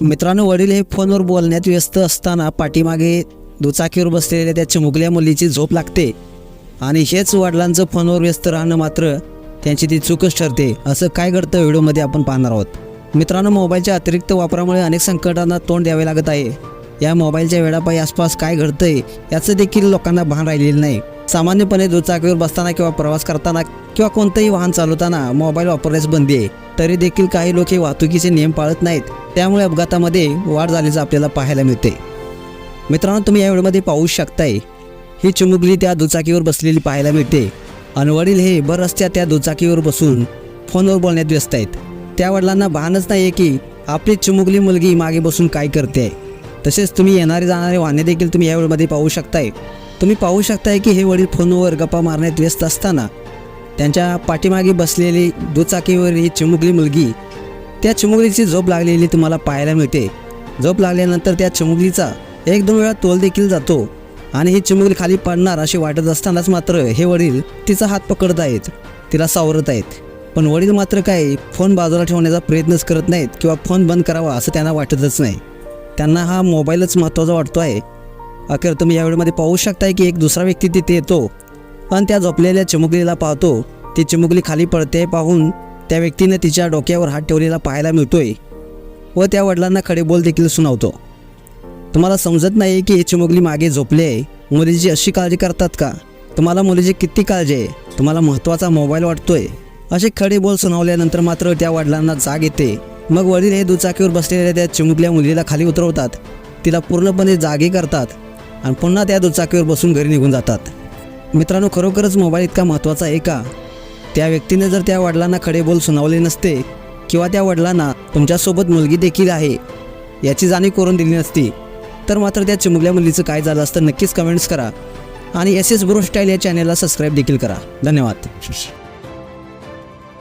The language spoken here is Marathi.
मित्रांनो वडील हे फोनवर बोलण्यात व्यस्त असताना पाठीमागे दुचाकीवर बसलेल्या त्या चिमुकल्या मुलीची झोप लागते आणि हेच वडिलांचं फोनवर व्यस्त राहणं मात्र त्यांची ती चूकच ठरते. असं काय घडतं व्हिडिओमध्ये आपण पाहणार आहोत. मित्रांनो मोबाईलच्या अतिरिक्त वापरामुळे अनेक संकटांना तोंड द्यावे लागत आहे. या मोबाईलच्या वेळापायी आसपास काय घडतंय याचं देखील लोकांना भान राहिलेलं नाही. सामान्यपणे दुचाकीवर बसताना किंवा प्रवास करताना किंवा कोणतंही वाहन चालवताना मोबाईल वापरण्यास बंदी आहे. तरी देखील काही लोक हे वाहतुकीचे नियम पाळत नाहीत. त्यामुळे अपघातामध्ये वाढ झाल्याचं आपल्याला पाहायला मिळते. मित्रांनो तुम्ही या व्हिडिओमध्ये पाहू शकताय ही चिमुकली त्या दुचाकीवर बसलेली पाहायला मिळते. आणि वडील हे बर रस्त्या त्या दुचाकीवर बसून फोनवर बोलण्यात व्यस्त आहेत. त्या वडिलांना भानच नाही आहे की आपली चिमुकली मुलगी मागे बसून काय करते तसेच तुम्ही येणारे जाणारे वाहने देखील तुम्ही या वेळेमध्ये पाहू शकताय. तुम्ही पाहू शकताय की हे वडील फोनवर गप्पा मारण्यात व्यस्त असताना त्यांच्या पाठीमागे बसलेली दुचाकीवर ही चिमुकली मुलगी त्या चिमुकलीची झोप लागलेली तुम्हाला पाहायला मिळते. झोप लागल्यानंतर त्या चिमुकलीचा एक दोन वेळा तोल देखील जातो आणि ही चिमुकली खाली पडणार असे वाटत असतानाच मात्र हे वडील तिचा हात पकडत आहेत तिला सावरत आहेत. पण वडील मात्र काय फोन बाजूला ठेवण्याचा प्रयत्नच करत नाहीत किंवा फोन बंद करावा असं त्यांना वाटतच नाही. त्यांना हा मोबाईलच महत्त्वाचा वाटतो आहे. अखेर तुम्ही या व्हिडिओमध्ये पाहू शकताय की एक दुसरा व्यक्ती तिथे येतो पण त्या झोपलेल्या चिमुकलीला पाहतो. ती चिमुकली खाली पडते पाहून त्या व्यक्तीने तिच्या डोक्यावर हात ठेवलेला पाहायला मिळतोय व त्या वडिलांना खडे बोल देखील सुनावतो. तुम्हाला समजत नाही की ही चिमुकली मागे झोपली आहे. मुलीची अशी काळजी करतात का? तुम्हाला मुलीची किती काळजी आहे? तुम्हाला महत्त्वाचा मोबाईल वाटतोय? असे खडे बोल सुनावल्यानंतर मात्र त्या वडिलांना जाग येते. मग वडील हे दुचाकीवर बसलेल्या त्या चिमुकल्या मुलीला खाली उतरवतात. तिला पूर्णपणे जागी करतात. आणि पुन्हा त्या दुचाकीवर बसून घरी निघून जातात. मित्रांनो खरोखरच मोबाईल इतका महत्त्वाचा आहे का? त्या व्यक्तीने जर त्या वडिलांना खडे बोल सुनावले नसते किंवा त्या वडिलांना तुमच्यासोबत मुलगी देखील आहे याची जाणीव करून दिली नसती तर मात्र त्या चिमुकल्या मुलीचं काय झालं असतं नक्कीच कमेंट्स करा आणि एस एस ब्रो स्टाईल या चॅनलला सबस्क्राईब देखील करा. धन्यवाद.